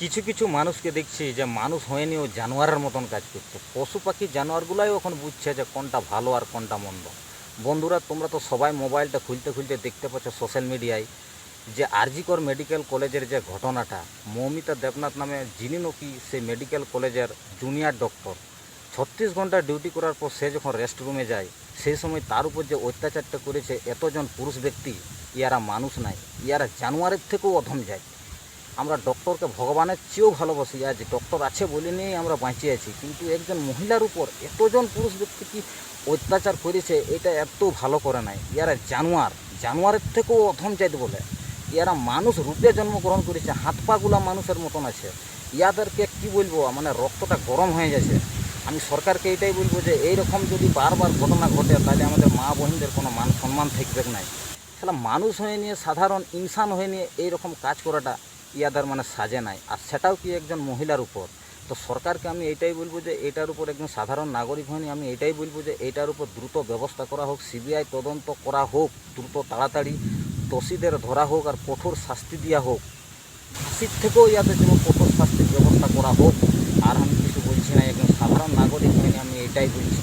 কিছু কিছু মানুষকে দেখছি যে মানুষ হয়নি ও জানোয়ারের মতন কাজ করছে। পশু পাখি জানোয়ারগুলাই এখন বুঝছে যে কোনটা ভালো আর কোনটা মন্দ। বন্ধুরা, তোমরা তো সবাই মোবাইলটা খুলতে খুলতে দেখতে পাচ্ছ সোশ্যাল মিডিয়ায় যে আরজিকর মেডিকেল কলেজের যে ঘটনাটা। মৌমিতা দেবনাথ নামে যিনি নাকি সেই মেডিকেল কলেজের জুনিয়র ডক্টর। ছত্রিশ ঘণ্টা ডিউটি করার পর সে যখন রেস্ট রুমে যায়, সেই সময় তার উপর যে অত্যাচারটা করেছে, এতজন পুরুষ ব্যক্তি, ইয়ারা মানুষ নাই, ইয়ারা জানোয়ারের থেকেও অধম যায়। আমরা ডক্টরকে ভগবানের চেয়েও ভালোবাসি আজ ডক্টর আছে বলে নিয়েই আমরা বাঁচিয়ে আছি। কিন্তু একজন মহিলার উপর এতজন পুরুষ ব্যক্তি কি অত্যাচার করেছে, এটা এত ভালো করে নাই। ইয়ারা জানোয়ার, জানোয়ারের থেকেও অধম চাইতে বলে। ইয়ারা মানুষ রূপে জন্মগ্রহণ করেছে হাত পাগুলা মানুষের মতন আছে। ইয়াদেরকে কি বলব মানে রক্তটা গরম হয়ে যাচ্ছে আমি সরকারকে এটাই বলব যে এই রকম যদি বারবার ঘটনা ঘটে, তাহলে আমাদের মা বোনদের কোনো মান সম্মান থাকবে নাই। তাহলে মানুষ হয়ে নিয়ে, সাধারণ ইনসান হয়ে নিয়ে এই রকম কাজ করাটা ইয়াদের মানে সাজে নাই। আর সেটাও কি একজন মহিলার উপর? তো সরকারকে আমি এটাই বলব যে এটার উপর একজন সাধারণ নাগরিক হয়নি আমি এটাই বলব যে এটার উপর দ্রুত ব্যবস্থা করা হোক, সিবিআই তদন্ত করা হোক, দ্রুত তাড়াতাড়ি দোষীদের ধরা হোক আর কঠোর শাস্তি দেওয়া হোক। ফাঁসির থেকেও ইয়াদের জন্য কঠোর শাস্তির ব্যবস্থা করা হোক। আর আমি কিছু বলছি না, একজন সাধারণ নাগরিক হয়নি আমি এটাই বলছি।